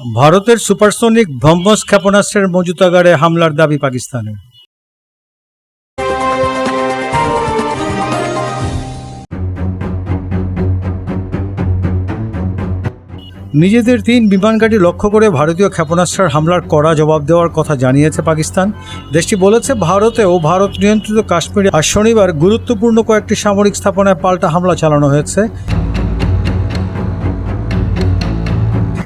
ভারতের সুপারসোনিক ব্রহ্মস ক্ষেপণাস্ত্রের মজুতাগারে হামলার দাবি পাকিস্তানের। নিজেদের তিন বিমানঘাঁটি লক্ষ্য করে ভারতীয় ক্ষেপণাস্ত্রের হামলার কড়া জবাব দেওয়ার কথা জানিয়েছে পাকিস্তান। দেশটি বলেছে, ভারতেও ভারত নিয়ন্ত্রিত কাশ্মীরে আজ শনিবার গুরুত্বপূর্ণ কয়েকটি সামরিক স্থাপনায় পাল্টা হামলা চালানো হয়েছে।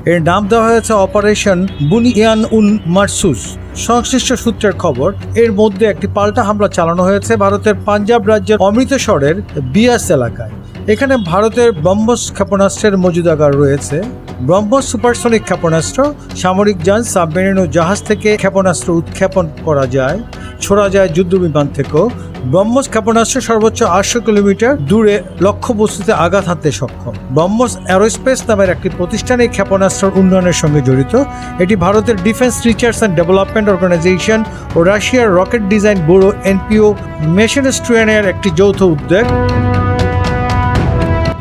এর নাম দেওয়া হয়েছে অপারেশন বুনিয়ান উন মারসুস। সংশ্লিষ্ট সূত্রের খবর, এর মধ্যে একটি পাল্টা হামলা চালানো হয়েছে ভারতের পাঞ্জাব রাজ্যের অমৃতসরের বিয়াস এলাকায়। এখানে ভারতের ব্রহ্মস ক্ষেপণাস্ত্রের মজুদাগার রয়েছে। ব্রহ্মস সুপারসনিক ক্ষেপণাস্ত্র, সামরিক যান, সাবমেরিন ও জাহাজ থেকে ক্ষেপণাস্ত্র উৎক্ষেপণ করা যায়। ছোড়া যায় যুদ্ধ বিমান থেকেও ব্রহ্মস ক্ষেপণাস্ত্র সর্বোচ্চ আটশো কিলোমিটার দূরে লক্ষ্যবস্তুতে আঘাত হানতে সক্ষম। ব্রহ্মস অ্যারোস্পেস নামের একটি প্রতিষ্ঠান এই ক্ষেপণাস্ত্র উন্নয়নের সঙ্গে জড়িত। এটি ভারতের defence research and development organisation ও রাশিয়ার রকেট ডিজাইন ব্যুরো এনপিও মেশিনস্ট্রিয়ানের একটি যৌথ উদ্যোগ।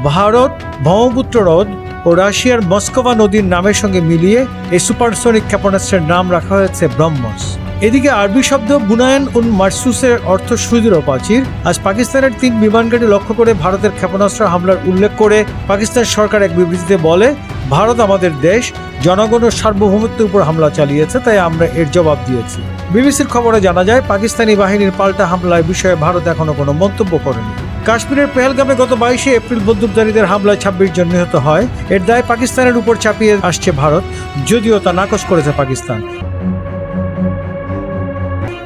ভারত ব্রহ্মপুত্র হ্রদ ও রাশিয়ার মস্কোভা নদীর নামের সঙ্গে মিলিয়ে এই সুপারসনিক ক্ষেপণাস্ত্রের নাম রাখা হয়েছে ব্রহ্মস। এদিকে আরবি শব্দ বুনায়ন উন মার্সুসের অর্থ সুদৃঢ় প্রাচীর। আজ পাকিস্তানের তিন বিমানঘাটি লক্ষ্য করে ভারতের ক্ষেপণাস্ত্র হামলার উল্লেখ করে পাকিস্তান সরকার এক বিবৃতিতে বলে, ভারত আমাদের দেশ, জনগণ ও সার্বভৌমত্বের উপর হামলা চালিয়েছে, তাই আমরা এর জবাব দিয়েছি। বিবিসির খবরে জানা যায়, পাকিস্তানি বাহিনীর পাল্টা হামলার বিষয়ে ভারত এখনও কোনো মন্তব্য করেনি। কাশ্মীরের পেহেলগামে গত বাইশে এপ্রিল বন্দুকধারীদের হামলায় ছাব্বিশ জন নিহত হয়। এর দায় পাকিস্তানের উপর চাপিয়ে আসছে ভারত, যদিও তা নাকচ করেছে পাকিস্তান।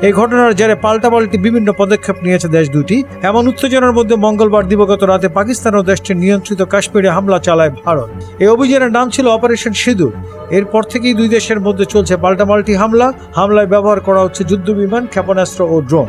এই ঘটনার জেরে পাল্টাপাল্টি বিভিন্ন পদক্ষেপ নিয়েছে দেশ দুটি। এমন উত্তেজনার মধ্যে মঙ্গলবার দিবগত রাতে পাকিস্তান ও দেশটির নিয়ন্ত্রিত কাশ্মীরে হামলা চালায় ভারত। এই অভিযানের নাম ছিল অপারেশন সিঁদুর। এরপর থেকেই দুই দেশের মধ্যে চলছে পাল্টাপাল্টি হামলা। হামলায় ব্যবহার করা হচ্ছে যুদ্ধ বিমান ক্ষেপণাস্ত্র ও ড্রোন।